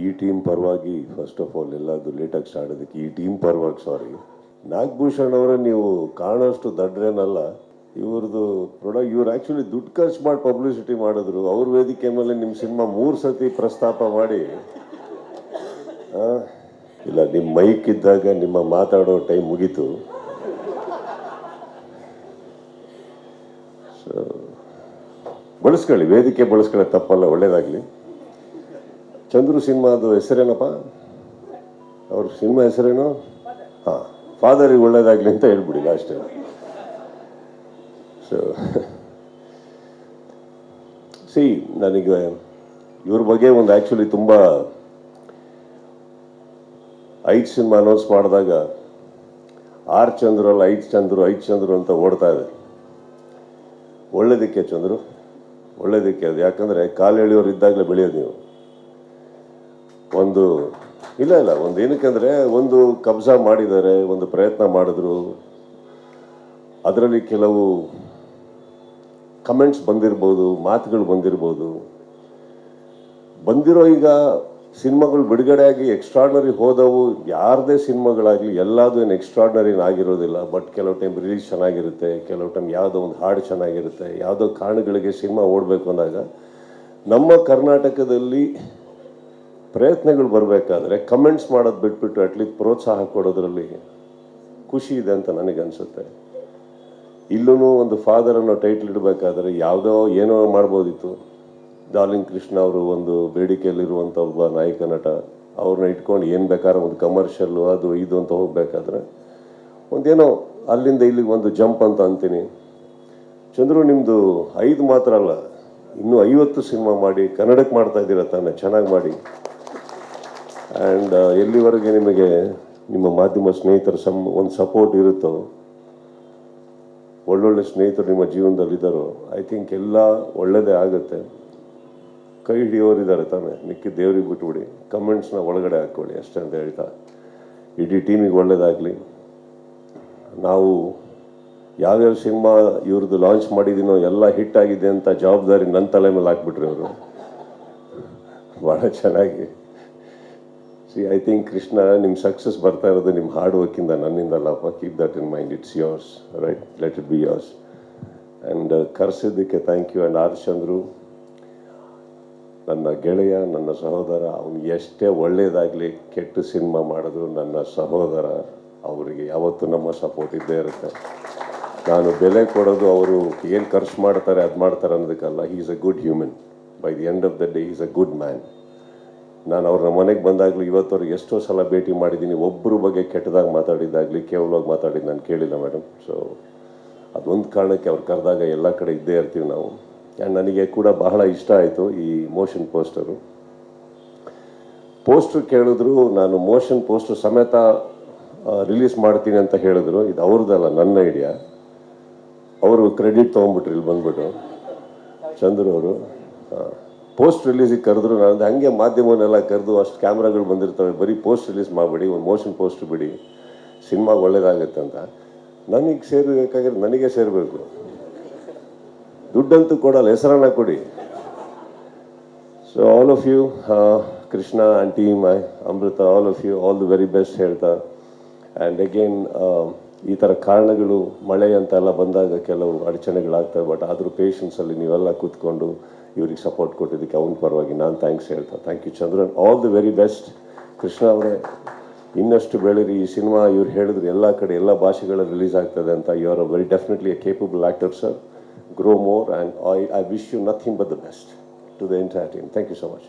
ಈ ಟೀಮ್ ಪರವಾಗಿ first of all ಎಲ್ಲದು ಲೇಟಾಗಿ ಸ್ಟಾರ್ಟ್ ಅದಕ್ಕೆ ಈ ಟೀಮ್ ಪರವಾಗಿ ಸಾರಿ ನಾಗಭೂಷಣ್ ಅವರೇ, ನೀವು ಕಾಣೋಷ್ಟು ದಡ್ರೇನಲ್ಲ. ಇವ್ರದ್ದು ಪ್ರೊಡಕ್ಟ್ ಇವ್ರು ಆ್ಯಕ್ಚುಲಿ ದುಡ್ಡು ಖರ್ಚು ಮಾಡಿ ಪಬ್ಲಿಸಿಟಿ ಮಾಡಿದ್ರು. ಅವ್ರ ವೇದಿಕೆ ಮೇಲೆ ನಿಮ್ಮ ಸಿನಿಮಾ ಮೂರು ಸತಿ ಪ್ರಸ್ತಾಪ ಮಾಡಿ. ಇಲ್ಲ ನಿಮ್ಮ ಮೈಕ್ ಇದ್ದಾಗ ನಿಮ್ಮ ಮಾತಾಡೋ ಟೈಮ್ ಮುಗೀತು. ಬಳಸ್ಕೊಳ್ಳಿ, ವೇದಿಕೆ ಬಳಸ್ಕೊಳ್ಳಿ ತಪ್ಪಲ್ಲ, ಒಳ್ಳೇದಾಗಲಿ. ಚಂದ್ರು ಸಿನಿಮಾದು ಹೆಸರೇನಪ್ಪ? ಅವ್ರ ಸಿನಿಮಾ ಹೆಸರೇನು? ಹಾಂ ಫಾದರಿಗೆ ಒಳ್ಳೇದಾಗಲಿ ಅಂತ ಹೇಳ್ಬಿಡಿ ಲಾಸ್ಟ್ ಸೊ ಸಿ ನನಗೆ ಇವ್ರ ಬಗ್ಗೆ ಒಂದು ಆ್ಯಕ್ಚುಲಿ ತುಂಬ ಐದು ಸಿನಿಮಾ ಅನೌನ್ಸ್ ಮಾಡಿದಾಗ ಆರ್ ಚಂದ್ರು ಅಲ್ಲ, ಐದು ಚಂದ್ರು ಐದು ಚಂದ್ರು ಅಂತ ಓಡ್ತಾ ಇದೆ. ಒಳ್ಳೇದಕ್ಕೆ ಚಂದ್ರು, ಒಳ್ಳೇದಕ್ಕೆ ಅದು ಯಾಕಂದರೆ ಕಾಲು ಎಳೆಯೋರು ಇದ್ದಾಗಲೇ ಬೆಳೆಯೋದು ನೀವು. ಒಂದು, ಇಲ್ಲ ಇಲ್ಲ, ಒಂದು ಏನಕ್ಕಂದ್ರೆ ಒಂದು ಕಬ್ಜಾ ಮಾಡಿದ್ದಾರೆ, ಒಂದು ಪ್ರಯತ್ನ ಮಾಡಿದ್ರು. ಅದರಲ್ಲಿ ಕೆಲವು ಕಮೆಂಟ್ಸ್ ಬಂದಿರ್ಬೋದು, ಮಾತುಗಳು ಬಂದಿರ್ಬೋದು. ಬಂದಿರೋ ಈಗ ಸಿನಿಮಾಗಳು ಬಿಡುಗಡೆಯಾಗಿ ಎಕ್ಸ್ಟ್ರಾಡ್ನರಿ ಹೋದವು. ಯಾರದೇ ಸಿನಿಮಾಗಳಾಗಲಿ ಎಲ್ಲದೂ ಏನು ಎಕ್ಸ್ಟ್ರಾಡ್ನರಿ ಆಗಿರೋದಿಲ್ಲ. ಬಟ್ ಕೆಲವು ಟೈಮ್ ರಿಲೀಸ್ ಚೆನ್ನಾಗಿರುತ್ತೆ, ಕೆಲವು ಟೈಮ್ ಯಾವುದೋ ಒಂದು ಹಾಡು ಚೆನ್ನಾಗಿರುತ್ತೆ, ಯಾವುದೋ ಕಾರಣಗಳಿಗೆ ಸಿನಿಮಾ ಓಡಬೇಕು ಅಂದಾಗ ನಮ್ಮ ಕರ್ನಾಟಕದಲ್ಲಿ ಪ್ರಯತ್ನಗಳು ಬರಬೇಕಾದ್ರೆ ಕಮೆಂಟ್ಸ್ ಮಾಡೋದು ಬಿಟ್ಬಿಟ್ಟು ಅಟ್ಲೀಸ್ಟ್ ಪ್ರೋತ್ಸಾಹ ಕೊಡೋದ್ರಲ್ಲಿ ಖುಷಿ ಇದೆ ಅಂತ ನನಗನ್ಸುತ್ತೆ ಇಲ್ಲೂ ಒಂದು ಫಾದರ್ ಅನ್ನೋ ಟೈಟ್ಲ್ ಇಡಬೇಕಾದ್ರೆ ಯಾವುದೋ ಏನೋ ಮಾಡ್ಬೋದಿತ್ತು. ಡಾರ್ಲಿಂಗ್ ಕೃಷ್ಣ ಅವರು ಒಂದು ಬೇಡಿಕೆಯಲ್ಲಿರುವಂಥ ಒಬ್ಬ ನಾಯಕ ನಟ ಅವ್ರನ್ನ ಇಟ್ಕೊಂಡು ಏನು ಬೇಕಾದ್ರೆ ಒಂದು ಕಮರ್ಷಿಯಲ್ಲು ಅದು ಇದು ಅಂತ ಹೋಗಬೇಕಾದ್ರೆ ಒಂದೇನೋ ಅಲ್ಲಿಂದ ಇಲ್ಲಿಗೆ ಒಂದು ಜಂಪ್ ಅಂತ ಅಂತೀನಿ. ಚಂದ್ರು ನಿಮ್ಮದು ಐದು ಮಾತ್ರ ಅಲ್ಲ, ಇನ್ನೂ ಐವತ್ತು ಸಿನಿಮಾ ಮಾಡಿ ಕನ್ನಡಕ್ಕೆ ಮಾಡ್ತಾ ಇದ್ದೀರ ತಾನೆ? ಚೆನ್ನಾಗಿ ಮಾಡಿ. ಆ್ಯಂಡ್ ಎಲ್ಲಿವರೆಗೆ ನಿಮಗೆ ನಿಮ್ಮ ಮಾಧ್ಯಮ ಸ್ನೇಹಿತರ ಸಮ್ ಒಂದು ಸಪೋರ್ಟ್ ಇರುತ್ತೋ, ಒಳ್ಳೊಳ್ಳೆ ಸ್ನೇಹಿತರು ನಿಮ್ಮ ಜೀವನದಲ್ಲಿದ್ದಾರೋ ಐ ಥಿಂಕ್ ಎಲ್ಲ ಒಳ್ಳೆಯದೇ ಆಗುತ್ತೆ. ಕೈ ಹಿಡಿಯೋರಿದ್ದಾರೆ ತಾನೇ, ಮಿಕ್ಕಿ ದೇವ್ರಿಗೆ ಬಿಟ್ಬಿಡಿ. ಕಮೆಂಟ್ಸ್ನ ಒಳಗಡೆ ಹಾಕ್ಕೊಳ್ಳಿ, ಅಷ್ಟೇ ಅಂತ ಹೇಳ್ತಾ. ಇಡೀ ಟೀಮಿಗೆ ಒಳ್ಳೇದಾಗಲಿ. ನಾವು ಯಾವ್ಯಾವ ಸಿನಿಮಾ ಇವ್ರದ್ದು ಲಾಂಚ್ ಮಾಡಿದ್ದೀನೋ, ಎಲ್ಲ ಹಿಟ್ ಆಗಿದೆ ಅಂತ ಜವಾಬ್ದಾರಿ ನನ್ನ ತಲೆ ಮೇಲೆ ಹಾಕ್ಬಿಟ್ರಿ ಅವರು ಭಾಳ ಚೆನ್ನಾಗಿ. ಸಿ ಐ ಥಿಂಕ್ ಕೃಷ್ಣ ನಿಮ್ಮ ಸಕ್ಸಸ್ ಬರ್ತಾ ಇರೋದು ನಿಮ್ಮ ಹಾರ್ಡ್ ವರ್ಕಿಂದ ನನ್ನಿಂದಲ್ಲಪ್ಪ keep that in mind it's yours right let it be yours and ಕರೆಸಿದ್ದಕ್ಕೆ thank you and R Chandru ನನ್ನ ಗೆಳೆಯ, ನನ್ನ ಸಹೋದರ, ಅವನು ಎಷ್ಟೇ ಒಳ್ಳೆಯದಾಗಲಿ ಕೆಟ್ಟ ಸಿನಿಮಾ ಮಾಡಿದ್ರು ನನ್ನ ಸಹೋದರ, ಅವರಿಗೆ ಯಾವತ್ತೂ ನಮ್ಮ ಸಪೋರ್ಟ್ ಇದ್ದೇ ಇರುತ್ತೆ. ನಾನು ಬೆಲೆ ಕೊಡೋದು, ಅವರು ಏನು ಖರ್ಚು ಮಾಡ್ತಾರೆ, ಅದು ಮಾಡ್ತಾರೆ ಅನ್ನೋದಕ್ಕಲ್ಲ he is a good human by the end of the day is a good man ನಾನು ಅವ್ರ ಮನೆಗೆ ಬಂದಾಗಲೂ ಇವತ್ತವ್ರಿಗೆ ಎಷ್ಟೋ ಸಲ ಭೇಟಿ ಮಾಡಿದ್ದೀನಿ. ಒಬ್ಬರ ಬಗ್ಗೆ ಕೆಟ್ಟದಾಗಿ ಮಾತಾಡಿದ್ದಾಗಲಿ, ಕೇವಲವಾಗಿ ಮಾತಾಡಿದ್ದು ನಾನು ಕೇಳಿಲ್ಲ ಮೇಡಮ್ ಸೊ ಅದೊಂದು ಕಾರಣಕ್ಕೆ ಅವ್ರು ಕರೆದಾಗ ಎಲ್ಲ ಕಡೆ ಇದ್ದೇ ಇರ್ತೀವಿ ನಾವು. ಆ್ಯಂಡ್ ನನಗೆ ಕೂಡ ಬಹಳ ಇಷ್ಟ ಆಯಿತು ಈ ಮೋಷನ್ ಪೋಸ್ಟರು. ಪೋಸ್ಟರ್ ಕೇಳಿದ್ರು, ನಾನು ಮೋಷನ್ ಪೋಸ್ಟರ್ ಸಮೇತ ರಿಲೀಸ್ ಮಾಡ್ತೀನಿ ಅಂತ ಹೇಳಿದ್ರು. ಇದು ಅವ್ರದ್ದಲ್ಲ, ನನ್ನ ಐಡಿಯಾ. ಅವರು ಕ್ರೆಡಿಟ್ ತೊಗೊಂಬಿಟ್ರು, ಇಲ್ಲಿ ಬಂದ್ಬಿಟ್ಟು. ಚಂದ್ರು ಅವರು ಪೋಸ್ಟ್ ರಿಲೀಸಿಗೆ ಕರೆದ್ರು ನಾನು ಹಂಗೆ ಮಾಧ್ಯಮವನ್ನೆಲ್ಲ ಕರೆದು ಅಷ್ಟು ಕ್ಯಾಮ್ರಾಗಳು ಬಂದಿರ್ತವೆ, ಬರೀ ಪೋಸ್ಟ್ ರಿಲೀಸ್ ಮಾಡಿಬಿಡಿ, ಒಂದು ಮೋಷನ್ ಪೋಸ್ಟ್ ಬಿಡಿ, ಸಿನಿಮಾ ಒಳ್ಳೇದಾಗುತ್ತೆ ಅಂತ. ನನಗೆ ಸೇರಬೇಕಾಗಿರೋ ನನಗೆ ಸೇರಬೇಕು. ದುಡ್ಡಂತೂ ಕೊಡಲ್ಲ, ಹೆಸರನ್ನ ಕೊಡಿ. So all of you Krishna and team Amrutha all of you all the very best ಹೇಳ್ತಾ. ಆ್ಯಂಡ್ ಅಗೇನ್ ಈ ಥರ ಕಾರಣಗಳು, ಮಳೆ ಅಂತೆಲ್ಲ ಬಂದಾಗ ಕೆಲವು ಅಡಚಣೆಗಳಾಗ್ತವೆ ಬಟ್ ಆದರೂ ಪೇಷನ್ಸಲ್ಲಿ ನೀವೆಲ್ಲ ಕೂತ್ಕೊಂಡು ಇವ್ರಿಗೆ ಸಪೋರ್ಟ್ ಕೊಟ್ಟಿದ್ದಕ್ಕೆ ಅವನ ಪರವಾಗಿ ನಾನು ಥ್ಯಾಂಕ್ಸ್ ಹೇಳ್ತಾ thank you Chandran all the very best Krishna ಅವರೇ, ಇನ್ನಷ್ಟು ಬೆಳೀರಿ ಈ ಸಿನಿಮಾ ಇವ್ರು ಹೇಳಿದ್ರು ಎಲ್ಲ ಕಡೆ ಎಲ್ಲ ಭಾಷೆಗಳಲ್ಲಿ ರಿಲೀಸ್ ಆಗ್ತದೆ ಅಂತ you are a very definitely a capable actor sir grow more and I I wish you nothing but the best to the entire team. Thank you so much.